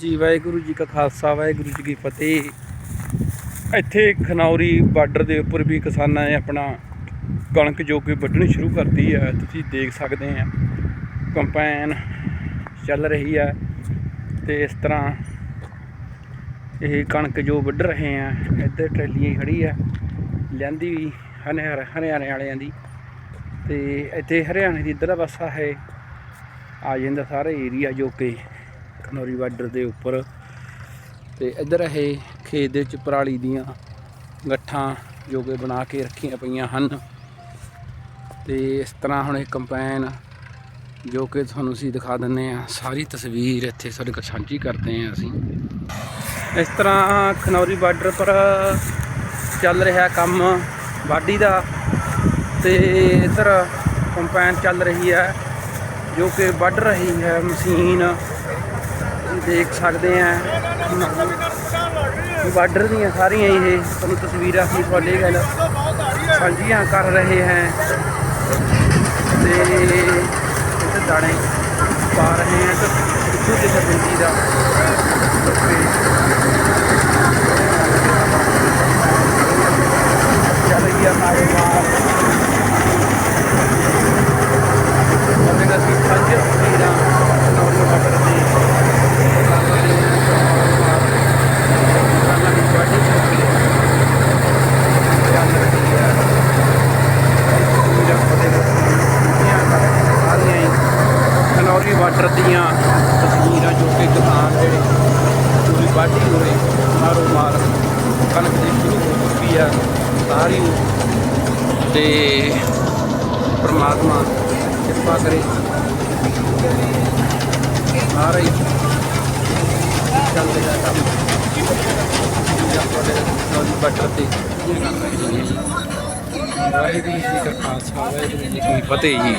ਜੀ, ਵਾਹਿਗੁਰੂ ਜੀ ਕਾ ਖਾਲਸਾ, ਵਾਹਿਗੁਰੂ ਜੀ ਕੀ ਫਤਿਹ। ਇੱਥੇ ਖਨੌਰੀ ਬਾਰਡਰ ਦੇ ਉੱਪਰ ਵੀ ਕਿਸਾਨਾਂ ਨੇ ਆਪਣਾ ਕਣਕ ਜੋ ਕਿ ਵੱਢਣੀ ਸ਼ੁਰੂ ਕਰਤੀ ਹੈ ਤੁਸੀਂ ਦੇਖ ਸਕਦੇ ਆ, ਕੰਪੈਨ ਚੱਲ ਰਹੀ ਹੈ ਤੇ ਇਸ ਤਰ੍ਹਾਂ ਇਹ ਕਣਕ ਜੋ ਵੱਢ ਰਹੇ ਆ, ਇੱਧਰ ਟਰੈਲੀਆਂ ਖੜੀ ਆ, ਲਿਆਂਦੀ ਵੀ ਹਰਿਆਣੇ ਹਰਿਆਣੇ ਵਾਲਿਆਂ ਦੀ। ਤੇ ਇੱਥੇ ਹਰਿਆਣੇ ਦੀ ਇੱਧਰਲਾ ਪਾਸਾ ਹੈ, ਆ ਜਾਂਦਾ ਸਾਰਾ ਏਰੀਆ ਜੋ ਕਿ ਖਨੌਰੀ ਬਾਰਡਰ ਦੇ ਉੱਪਰ। ਤੇ ਇੱਧਰ ਇਹ ਖੇਤ ਦੇ ਵਿੱਚ ਪਰਾਲੀ ਦੀਆਂ ਗੱਠਾਂ ਜੋ ਕਿ ਬਣਾ ਕੇ ਰੱਖੀਆਂ ਪਈਆਂ ਹਨ। ਤੇ ਇਸ ਤਰ੍ਹਾਂ ਹੁਣ ਇਹ ਕੰਪੈਨ ਜੋ ਕਿ ਤੁਹਾਨੂੰ ਅਸੀਂ ਦਿਖਾ ਦਿੰਨੇ ਆ ਸਾਰੀ ਤਸਵੀਰ ਇੱਥੇ ਸਾਡੇ ਕੋਲ ਸਾਂਝੀ ਕਰਦੇ ਆ ਅਸੀਂ। ਇਸ ਤਰ੍ਹਾਂ ਖਨੌਰੀ ਬਾਰਡਰ ਪਰ ਚੱਲ ਰਿਹਾ ਕੰਮ ਵਾਢੀ ਦਾ। ਤੇ ਇੱਧਰ ਕੰਪੈਨ ਚੱਲ ਰਹੀ ਹੈ ਜੋ ਕਿ ਵੱਢ ਰਹੀ ਹੈ ਮਸ਼ੀਨ। ਦੇਖ ਸਕਦੇ ਆ। ਬਾਰਡਰ ਦੀਆਂ ਸਾਰੀਆਂ ਇਹ ਤੁਹਾਨੂੰ ਤਸਵੀਰਾਂ ਅਸੀਂ ਤੁਹਾਡੇ ਗੱਲ ਸਾਂਝੀਆਂ ਕਰ ਰਹੇ ਹੈ। ਤੇ ਇੱਥੇ ਦਾਣੇ ਪਾ ਰਹੇ ਹਾਂ। ਤੇ ਇੱਥੋਂ ਦੇ ਸਰਪੰਚੀ ਦਾ ਚੱਲ ਗਿਆ ਕਾਰੋਬਾਰ ਉਹਦੇ ਅਸੀਂ ਸਾਂਝੇ ਤਸਵੀਰਾਂ ਨੌਰਮਲ ਬਾਰਡਰ ਦੀ ਕਿਸਾਨਾਂ ਦੀ ਵਾਢੀ ਚੱਲ ਰਹੀ ਹੈ ਤਸਵੀਰਾਂ ਤੁਹਾਡੇ ਸਾਂਝੀਆਂ ਕਰ ਰਹੇ ਹਾਂ ਸਾਰੀਆਂ ਹੀ ਖਨੌਰੀ ਦੀਆਂ ਤਸਵੀਰਾਂ ਜੋ ਕਿ ਕਿਸਾਨ ਜਿਹੜੇ ਪੂਰੀ ਵਾਢੀ ਹੋਏ ਮਾਰੋ ਮਾਰ। ਕਣਕ ਦੀ ਸ਼ੁਰੂ ਹੋ ਚੁੱਕੀ ਆ ਸਾਰੀ ਤੇ ਪ੍ਰਮਾਤਮਾ ਕਿਰਪਾ ਕਰੇ। ਸਾਰੇ ਚੱਲਦੇ ਦਾ ਕੰਮ। ਜਾਂ ਤੁਹਾਡੇ ਤੇ ਵਾਹਿਗੁਰੂ ਜੀ ਕਾ ਖਾਲਸਾ, ਵਾਹਿਗੁਰੂ ਜੀ ਕੀ ਫਤਿਹ ਜੀ।